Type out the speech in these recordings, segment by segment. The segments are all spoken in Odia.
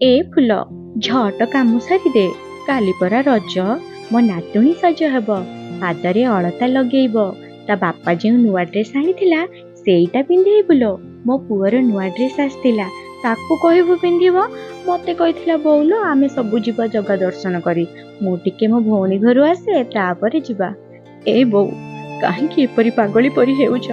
ଏ ଫୁଲ ଝଟ କାମ ସାରିଦେ କାଲି ପରା ରଜ ମୋ ନାତୁଣୀ ସଜ ହେବ ପାଦରେ ଅଳତା ଲଗେଇବ ତା ବାପା ଯେଉଁ ନୂଆ ଡ୍ରେସ୍ ଆଣିଥିଲା ସେଇଟା ପିନ୍ଧେଇବୁ ଲୋ ମୋ ପୁଅର ନୂଆ ଡ୍ରେସ୍ ଆସିଥିଲା ତାକୁ କହିବୁ ପିନ୍ଧିବ? ମତେ କହିଥିଲା ବୋଉଲୋ ଆମେ ସବୁ ଯିବା ଜଗା ଦର୍ଶନ କରି ମୁଁ ଟିକେ ମୋ ଭଉଣୀ ଘରୁ ଆସେ ତାପରେ ଯିବା। ଏ ବୋଉ କାହିଁକି ଏପରି ପାଗଳି ପରି ହେଉଛ?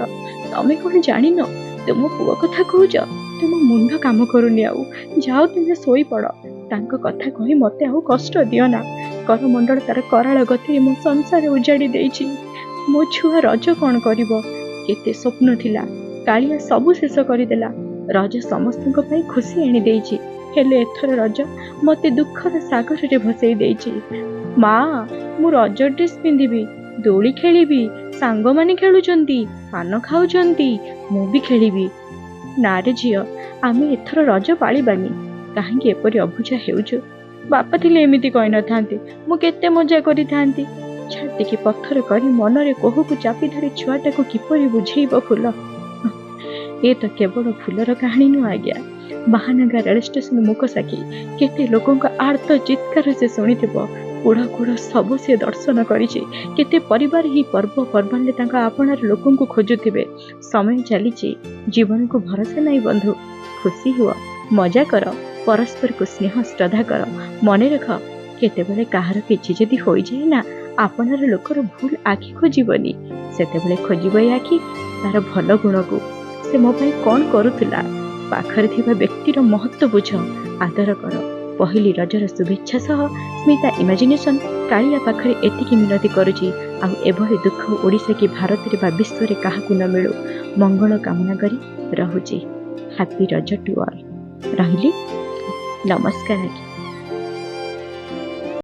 ତମେ କଣ ଜାଣିନ? ତୁମ ପୁଅ କଥା କହୁଛ? ତୁମ ମୁଣ୍ଡ କାମ କରୁନି ଆଉ। ଯାଅ ତୁମେ ଶୋଇପଡ଼। ତାଙ୍କ କଥା କହି ମତେ ଆଉ କଷ୍ଟ ଦିଅ ନା। କରମଣ୍ଡଳ ତାର କରାଳ ଗତିରେ ମୋ ସଂସାର ଉଜାଡ଼ି ଦେଇଛି। ମୋ ଛୁଆ ରଜ କଣ କରିବ? କେତେ ସ୍ୱପ୍ନ ଥିଲା। କାଳିଆ ସବୁ ଶେଷ କରିଦେଲା। ରଜ ସମସ୍ତଙ୍କ ପାଇଁ ଖୁସି ଆଣିଦେଇଛି ହେଲେ ଏଥର ରଜ ମତେ ଦୁଃଖର ସାଗରରେ ଭସେଇ ଦେଇଛି। ମା ମୁଁ ରଜ ଡ୍ରେସ୍ ପିନ୍ଧିବି ଦୋଳି ଖେଳିବି ସାଙ୍ଗମାନେ ଖେଳୁଛନ୍ତି ପାନ ଖାଉଛନ୍ତି ମୁଁ ବି ଖେଳିବି। ନାରେ ଝିଅ ଆମେ ଏଥର ରଜ ପାଳିବାନି କାହିଁକି ଏପରି ଅବୁଝା ହେଉଛୁ ବାପା ଥିଲେ ଏମିତି କହିନଥାନ୍ତି ମୁଁ କେତେ ମଜା କରିଥାନ୍ତି। ଛାତିକି ପଥର କରି ମନରେ କୋହକୁ ଚାପି ଧରି ଛୁଆଟାକୁ କିପରି ବୁଝେଇବ ଫୁଲ? ଏ ତ କେବଳ ଫୁଲର କାହାଣୀ ନୁହଁ ଆଜ୍ଞା। ବାହାନଗା ରେଳ ଷ୍ଟେସନ ମୁକ ସାକ୍ଷୀ କେତେ ଲୋକଙ୍କ ଆର୍ତ ଚିତ୍କାର ସେ ଶୁଣିଥିବ। କୁଢ଼ କୁଢ଼ ସବୁ ସେ ଦର୍ଶନ କରିଛି। କେତେ ପରିବାର ହିଁ ପର୍ବପର୍ବାଣିରେ ତାଙ୍କ ଆପଣାର ଲୋକଙ୍କୁ ଖୋଜୁଥିବେ। ସମୟ ଚାଲିଛି। ଜୀବନକୁ ଭରସା ନାହିଁ ବନ୍ଧୁ। ଖୁସି ହୁଅ। ମଜା କର। ପରସ୍ପରକୁ ସ୍ନେହ ଶ୍ରଦ୍ଧା କର। ମନେ ରଖ କେତେବେଳେ କାହାର କିଛି ଯଦି ହୋଇଯାଏ ନା ଆପଣାର ଲୋକର ଭୁଲ ଆଖି ଖୋଜିବନି। ସେତେବେଳେ ଖୋଜିବ ଏ ଆଖି ତାର ଭଲ ଗୁଣକୁ। ସେ ମୋ ପାଇଁ କ'ଣ କରୁଥିଲା? ପାଖରେ ଥିବା ବ୍ୟକ୍ତିର ମହତ୍ଵ ବୁଝ। ଆଦର କର। ପହିଲି ରଜର ଶୁଭେଚ୍ଛା ସହ ସ୍ମିତା ଇମାଜିନେସନ କାଳିଆ ପାଖରେ ଏତିକି ମିନତି କରୁଛି ଆଉ ଏଭଳି ଦୁଃଖ ଓଡ଼ିଶା କି ଭାରତରେ ବା ବିଶ୍ୱରେ କାହାକୁ ନ ମିଳୁ ମଙ୍ଗଳ କାମନା କରି ରହୁଛି। ହାପି ରଜ ଟୁ ଅଲ୍ ରହିଲି। ନମସ୍କାର ଆଜ୍ଞା।